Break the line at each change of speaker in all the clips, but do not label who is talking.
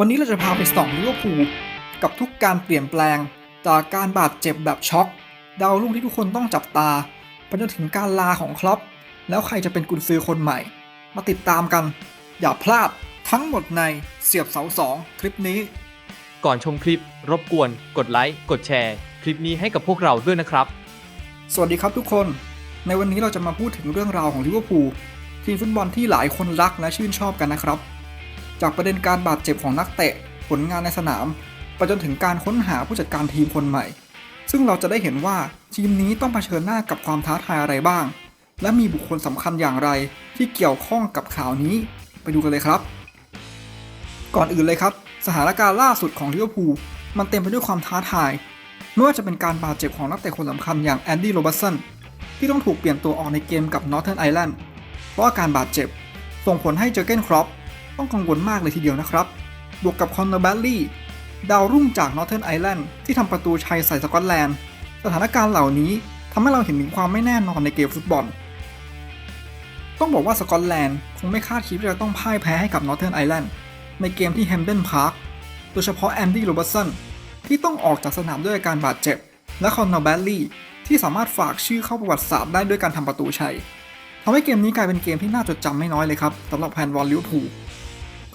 วันนี้เราจะพาไปส่องลิเวอร์พูลกับทุกการเปลี่ยนแปลง จากการบาดเจ็บแบบช็อกดาวรุ่งที่ทุกคนต้องจับตาไปจนถึงการลาของครอปแล้วใครจะเป็นกุนซือคนใหม่ มาติดตามกัน อย่าพลาดทั้งหมดในเสียบเสาสองคลิปนี้
ก่อนชมคลิปรบกวน กดไลค์กดแชร์ คลิปนี้ให้กับพวกเราด้วยนะครับ
สวัสดีครับทุกคน ในวันนี้เราจะมาพูดถึงเรื่องราวของลิเวอร์พูลทีมฟุตบอลที่หลายคนรักและชื่นชอบกันนะครับ จากประเด็นการบาดเจ็บของนักเตะ ผลงานในสนาม ไปจนถึงการค้นหาผู้จัดการทีมคนใหม่ ซึ่งเราจะได้เห็นว่าทีมนี้ต้องเผชิญหน้ากับความท้าทายอะไรบ้าง และมีบุคคลสำคัญอย่างไรที่เกี่ยวข้องกับข่าวนี้ ไปดูกันเลยครับ ก่อนอื่นเลยครับ สถานการณ์ล่าสุดของลิเวอร์พูลมันเต็มไปด้วยความท้าทาย ไม่ว่าจะเป็นการบาดเจ็บของนักเตะคนสำคัญอย่างแอนดี้โรบัสันที่ต้องถูกเปลี่ยนตัวออกในเกมกับนอร์เทิร์นไอแลนด์เพราะอาการบาดเจ็บ ส่งผลให้เจอเกนครอป ต้องกังวลมากเลยทีเดียวนะครับ บวกกับคอนเนอร์แบลลี่ดาวรุ่งจากนอร์เทิร์นไอแลนด์ที่ทำประตูชัยใส่สกอตแลนด์ สถานการณ์เหล่านี้ทำให้เราเห็นถึงความไม่แน่นอนในเกมฟุตบอล ต้องบอกว่าสกอตแลนด์คงไม่คาดคิดว่าจะต้องพ่ายแพ้ให้กับนอร์เทิร์นไอแลนด์ในเกมที่แฮมเดนพาร์คโดยเฉพาะแอนดี้โรบัสสันที่ต้องออกจากสนามด้วยอาการบาดเจ็บ และคอนเนอร์แบลลี่ที่สามารถฝากชื่อเข้าประวัติศาสตร์ได้ด้วยการทำประตูชัยทำให้เกมนี้กลายเป็นเกมที่น่าจดจำไม่น้อยเลยครับสำหรับแฟนบอลลิเวอร์พูล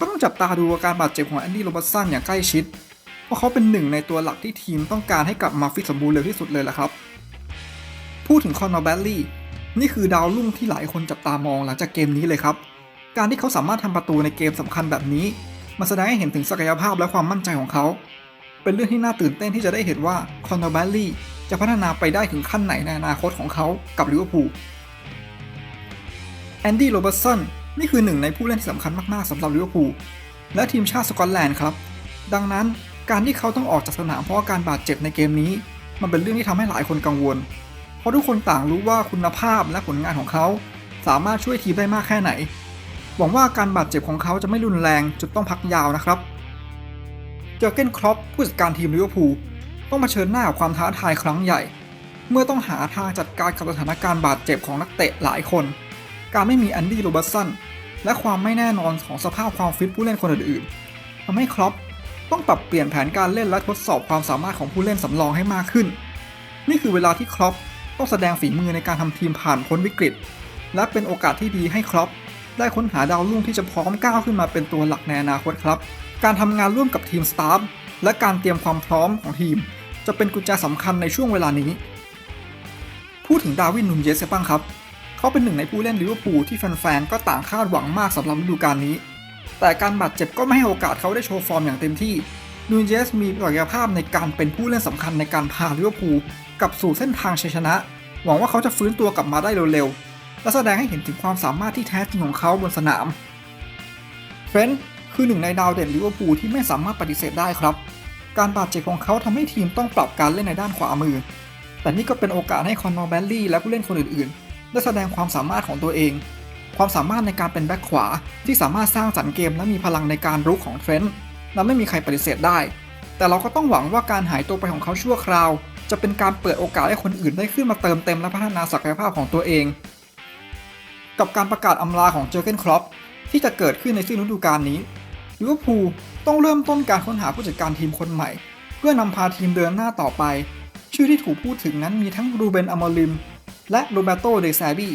ก็ต้องจับตาดูอาการบาดเจ็บของแอนดี้โรบัสันอย่างใกล้ชิด เพราะเขาเป็นหนึ่งในตัวหลักที่ทีมต้องการให้กลับมาฟิตสมบูรณ์เร็วที่สุดเลยแหละครับ พูดถึงคอนเนอร์แบลลี่นี่คือดาวรุ่งที่หลายคนจับตามองหลังจากเกมนี้เลยครับ การที่เขาสามารถทำประตูในเกมสำคัญแบบนี้มันแสดงให้เห็นถึงศักยภาพและความมั่นใจของเขา เป็นเรื่องที่น่าตื่นเต้นที่จะได้เห็นว่าคอนเนอร์แบลลี่จะพัฒนาไปได้ถึงขั้นไหนในอนาคตของเขากับลิเวอร์พูลแอนดี้โรบิร์ตสัน นี่คือหนึ่งในผู้เล่นที่สำคัญมาก ๆสำหรับลิเวอร์พูลและทีมชาติสกอตแลนด์ครับ ดังนั้นการที่เขาต้องออกจากสนามเพราะาการบาดเจ็บในเกมนี้ มันเป็นเรื่องที่ทำให้หลายคนกังวล เพราะทุกคนต่างรู้ว่าคุณภาพและผลงานของเขา สามารถช่วยทีมได้มากแค่ไหน หวังว่าการบาดเจ็บของเขาจะไม่รุนแรงจนต้องพักยาวนะครับ เจอเกนครอปผู้จัดการทีมลิเวอร์พูลต้องมาเชิญหน้ากับความท้าทายครั้งใหญ่ เมื่อต้องหาทางจัดการกับสถานการณ์บาดเจ็บของนักเตะหลายคน การไม่มีแอนดี้โรบร์ตสันและความไม่แน่นอนของสภาพความฟิตผู้เล่นคนอื่นๆทำให้ครอปต้องปรับเปลี่ยนแผนการเล่นและทดสอบความสามารถของผู้เล่นสำรองให้มากขึ้น นี่คือเวลาที่ครอปต้องแสดงฝีมือในการทำทีมผ่านพ้นวิกฤต และเป็นโอกาสที่ดีให้ครอปได้ค้นหาดาวรุ่งที่จะพร้อมก้าวขึ้นมาเป็นตัวหลักในอนาคตครับ การทำงานร่วมกับทีมสตาฟและการเตรียมความพร้อมของทีม จะเป็นกุญแจสำคัญในช่วงเวลานี้ พูดถึงดาวินนูนเยสบ้างครับ เขาเป็นหนึ่งในผู้เล่นลิเวอร์พูลที่แฟนๆก็ต่างคาดหวังมากสำหรับฤดูกาลนี้ แต่การบาดเจ็บก็ไม่ให้โอกาสเขาได้โชว์ฟอร์มอย่างเต็มที่นูนเยสมีศักยภาพในการเป็นผู้เล่นสำคัญในการพาลิเวอร์พูลกลับสู่เส้นทางชัยชนะ หวังว่าเขาจะฟื้นตัวกลับมาได้เร็วๆ และแสดงให้เห็นถึงความสามารถที่แท้จริงของเขาบนสนามเฟนด์คือหนึ่งในดาวเด่นลิเวอร์พูลที่ไม่สามารถปฏิเสธได้ครับ การบาดเจ็บของเขาทำให้ทีมต้องปรับการเล่นในด้านขวามือ แต่นี่ก็เป็นโอกาสให้คอนนอร์แบลลี่และผู้เล่นคนอื่นๆ ได้แสดงความสามารถของตัวเอง ความสามารถในการเป็นแบ็คขวาที่สามารถสร้างสรรค์เกมและมีพลังในการรุกของเทรนต์นั้นไม่มีใครปฏิเสธได้ แต่เราก็ต้องหวังว่าการหายตัวไปของเขาชั่วคราว จะเป็นการเปิดโอกาสให้คนอื่นได้ขึ้นมาเติมเต็มและพัฒนาศักยภาพของตัวเอง กับการประกาศอำลาของเจอร์เกนครอปที่จะเกิดขึ้นในสิ้นฤดูกาลนี้ลิเวอร์พูลต้องเริ่มต้นการค้นหาผู้จัดการทีมคนใหม่ เพื่อนำพาทีมเดินหน้าต่อไป ชื่อที่ถูกพูดถึงนั้นมีทั้งรูเบนอมอริม และโรเบโตเดซาบี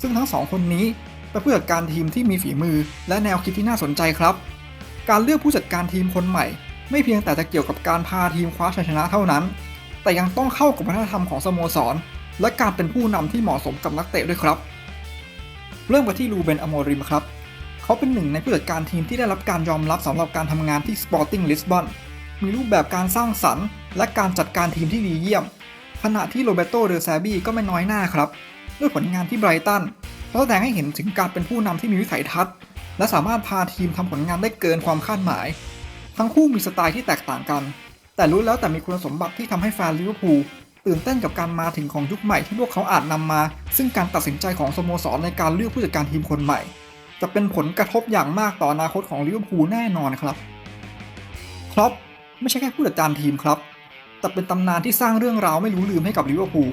ซึ่งทั้งสองคนนี้เป็นผู้จัดการทีมที่มีฝีมือและแนวคิดที่น่าสนใจครับ การเลือกผู้จัดการทีมคนใหม่ ไม่เพียงแต่จะเกี่ยวกับการพาทีมคว้าชัยชนะเท่านั้น แต่ยังต้องเข้ากับวัฒนธรรมของสโมสร และการเป็นผู้นำที่เหมาะสมกับนักเตะด้วยครับ เริ่มกันที่รูเบนอโมริมครับ เขาเป็นหนึ่งในผู้จัดการทีมที่ได้รับการยอมรับสำหรับการทำงานที่ Sporting Lisbon มีรูปแบบการสร้างสรรค์ และการจัดการทีมที่ดีเยี่ยม ขณะที่โรเบโตเดอแซบีก็ไม่น้อยหน้าครับ ด้วยผลงานที่ไบรตันเขาแสดงให้เห็นถึงการเป็นผู้นำที่มีวิสัยทัศน์ และสามารถพาทีมทำผลงานได้เกินความคาดหมาย ทั้งคู่มีสไตล์ที่แตกต่างกัน แต่รู้แล้วแต่มีคุณสมบัติที่ทำให้แฟนลิเวอร์พูลตื่นเต้นกับการมาถึงของยุคใหม่ที่พวกเขาอาจนำมา ซึ่งการตัดสินใจของสโมสรในการเลือกผู้จัดการทีมคนใหม่ จะเป็นผลกระทบอย่างมากต่ออนาคตของลิเวอร์พูลแน่นอนครับครอปไม่ใช่แค่ผู้จัดการทีมครับ แต่เป็นตำนานที่สร้างเรื่องราวไม่รู้ลืมให้กับลิเวอร์พูล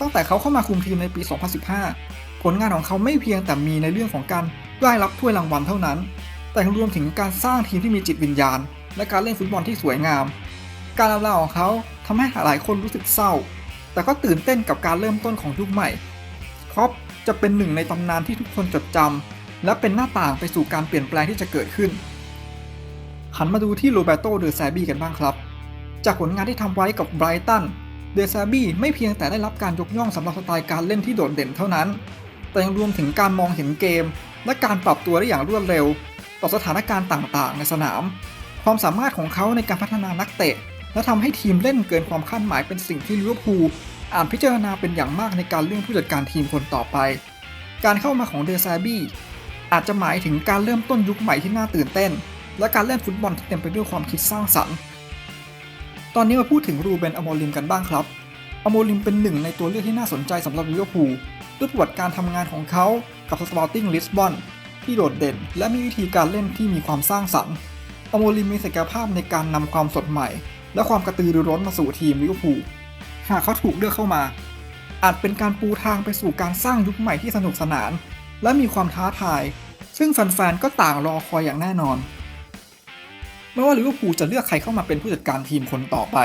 ตั้งแต่เขาเข้ามาคุมทีมในปี 2015 ผลงานของเขาไม่เพียงแต่มีในเรื่องของการได้รับถ้วยรางวัลเท่านั้น แต่รวมถึงการสร้างทีมที่มีจิตวิญญาณ และการเล่นฟุตบอลที่สวยงาม การอำลาของเขาทำให้หลายคนรู้สึกเศร้า แต่ก็ตื่นเต้นกับการเริ่มต้นของยุคใหม่ครอปจะเป็นหนึ่งในตำนานที่ทุกคนจดจำและเป็นหน้าต่างไปสู่การเปลี่ยนแปลงที่จะเกิดขึ้นหันมาดูที่โรเบโตเดอแซบีกันบ้างครับ จากผลงานที่ทำไว้กับไบรตัน เดซาบีไม่เพียงแต่ได้รับการยกย่องสำหรับสไตล์การเล่นที่โดดเด่นเท่านั้น แต่ยังรวมถึงการมองเห็นเกม และการปรับตัวได้อย่างรวดเร็ว ต่อสถานการณ์ต่างๆ ในสนาม ความสามารถของเขาในการพัฒนานักเตะ และทำให้ทีมเล่นเกินความคาดหมายเป็นสิ่งที่ลิเวอร์พูลอ่านพิจารณาเป็นอย่างมากในการเลือกผู้จัดการทีมคนต่อไป การเข้ามาของเดซาบีอาจจะหมายถึงการเริ่มต้นยุคใหม่ที่น่าตื่นเต้น และการเล่นฟุตบอลที่เต็มไปด้วยความคิดสร้างสรรค์ ตอนนี้มาพูดถึงรูเบนอโมลิมกันบ้างครับ อโมลิมเป็นหนึ่งในตัวเลือกที่น่าสนใจสำหรับลิเวอร์พูลด้วยประวัติการทำงานของเขากับสปอร์ติ้งลิสบอนที่โดดเด่น และมีวิธีการเล่นที่มีความสร้างสรรค์ อโมลิมมีศักยภาพในการนำความสดใหม่ และความกระตือรือร้นมาสู่ทีมลิเวอร์พูลหากเขาถูกเลือกเข้ามา อาจเป็นการปูทางไปสู่การสร้างยุคใหม่ที่สนุกสนาน และมีความท้าทาย ซึ่งแฟนๆก็ต่างรอคอยอย่างแน่นอน ไม่ว่าลิเวอร์พูลจะเลือกใครเข้ามาเป็นผู้จัดการทีมคนต่อไป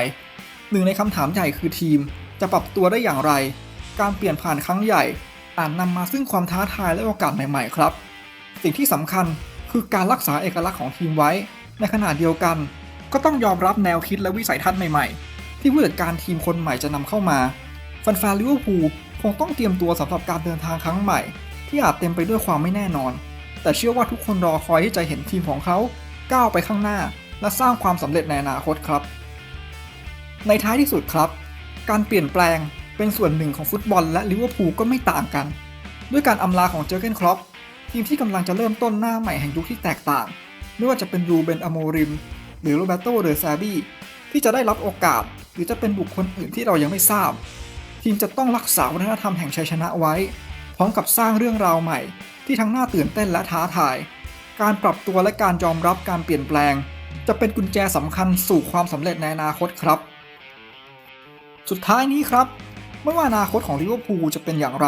หนึ่งในคำถามใหญ่คือทีมจะปรับตัวได้อย่างไร การเปลี่ยนผ่านครั้งใหญ่อาจนำมาซึ่งความท้าทายและโอกาสใหม่ๆครับ สิ่งที่สำคัญคือการรักษาเอกลักษณ์ของทีมไว้ ในขณะเดียวกัน ก็ต้องยอมรับแนวคิดและวิสัยทัศน์ใหม่ๆ ที่ผู้จัดการทีมคนใหม่จะนำเข้ามาแฟนๆลิเวอร์พูลคงต้องเตรียมตัวสำหรับการเดินทางครั้งใหม่ ที่อาจเต็มไปด้วยความไม่แน่นอน แต่เชื่อว่าทุกคนรอคอยที่จะเห็นทีมของเขา ก้าวไปข้างหน้า และสร้างความสำเร็จในอนาคตครับ ในท้ายที่สุดครับ การเปลี่ยนแปลงเป็นส่วนหนึ่งของฟุตบอลและลิเวอร์พูลก็ไม่ต่างกัน ด้วยการอำลาของเจอร์เกนครอปทีมที่กำลังจะเริ่มต้นหน้าใหม่แห่งยุคที่แตกต่าง ไม่ว่าจะเป็นรูเบนอโมริม หรือโรเบโตเดอซาบีที่จะได้รับโอกาส หรือจะเป็นบุคคลอื่นที่เรายังไม่ทราบ ทีมจะต้องรักษาวัฒนธรรมแห่งชัยชนะไว้ พร้อมกับสร้างเรื่องราวใหม่ ที่ทั้งน่าตื่นเต้นและท้าทาย การปรับตัวและการยอมรับการเปลี่ยนแปลง จะเป็นกุญแจสำคัญสู่ความสำเร็จในอนาคตครับ สุดท้ายนี้ครับ ไม่ว่าอนาคตของลิเวอร์พูลจะเป็นอย่างไร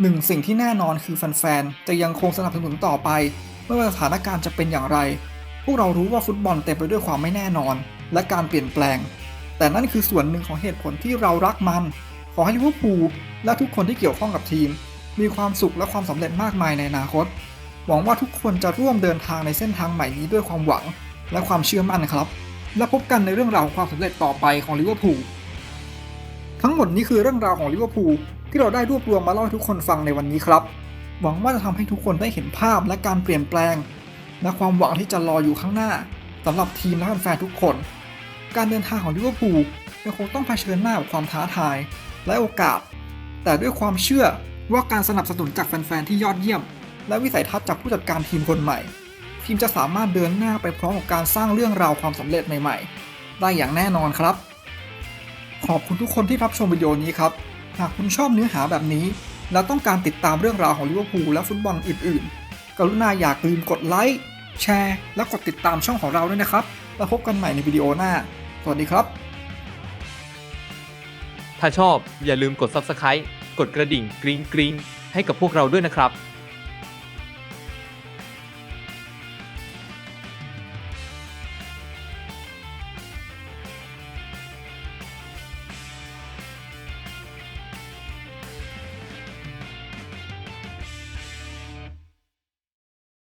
หนึ่งสิ่งที่แน่นอนคือแฟนๆ จะยังคงสนับสนุนต่อไป ไม่ว่าสถานการณ์จะเป็นอย่างไร พวกเรารู้ว่าฟุตบอลเต็มไปด้วยความไม่แน่นอน และการเปลี่ยนแปลง แต่นั่นคือส่วนหนึ่งของเหตุผลที่เรารักมัน ขอให้ลิเวอร์พูลและทุกคนที่เกี่ยวข้องกับทีม มีความสุขและความสำเร็จมากมายในอนาคต หวังว่าทุกคนจะร่วมเดินทางในเส้นทางใหม่นี้ด้วยความหวังและความเชื่อมั่นครับ และพบกันในเรื่องราวความสำเร็จต่อไปของลิเวอร์พูลทั้งหมดนี้คือเรื่องราวของลิเวอร์พูลที่เราได้รวบรวมมาเล่าให้ทุกคนฟังในวันนี้ครับ หวังว่าจะทำให้ทุกคนได้เห็นภาพและการเปลี่ยนแปลง และความหวังที่จะรออยู่ข้างหน้าสำหรับทีมและแฟนๆทุกคน การเดินทางของลิเวอร์พูลยังคงต้องเผชิญหน้ากับความท้าทายและโอกาส แต่ด้วยความเชื่อว่าการสนับสนุนจากแฟนๆที่ยอดเยี่ยม และวิสัยทัศน์จากผู้จัดการทีมคนใหม่ ทีมจะสามารถเดินหน้าไปพร้อมกับการสร้างเรื่องราวความสำเร็จใหม่ๆ ได้อย่างแน่นอนครับ ขอบคุณทุกคนที่รับชมวิดีโอนี้ครับ หากคุณชอบเนื้อหาแบบนี้ และต้องการติดตามเรื่องราวของลิเวอร์พูลและฟุตบอลอื่น ๆ กรุณาอย่าลืมกดไลค์แชร์ และกดติดตามช่องของเราด้วยนะครับ แล้วพบกันใหม่ในวิดีโอหน้า สวัสดีครับ
ถ้าชอบอย่าลืมกด Subscribe กดกระดิ่งกริ๊งกริ๊งให้กับพวกเราด้วยนะครับ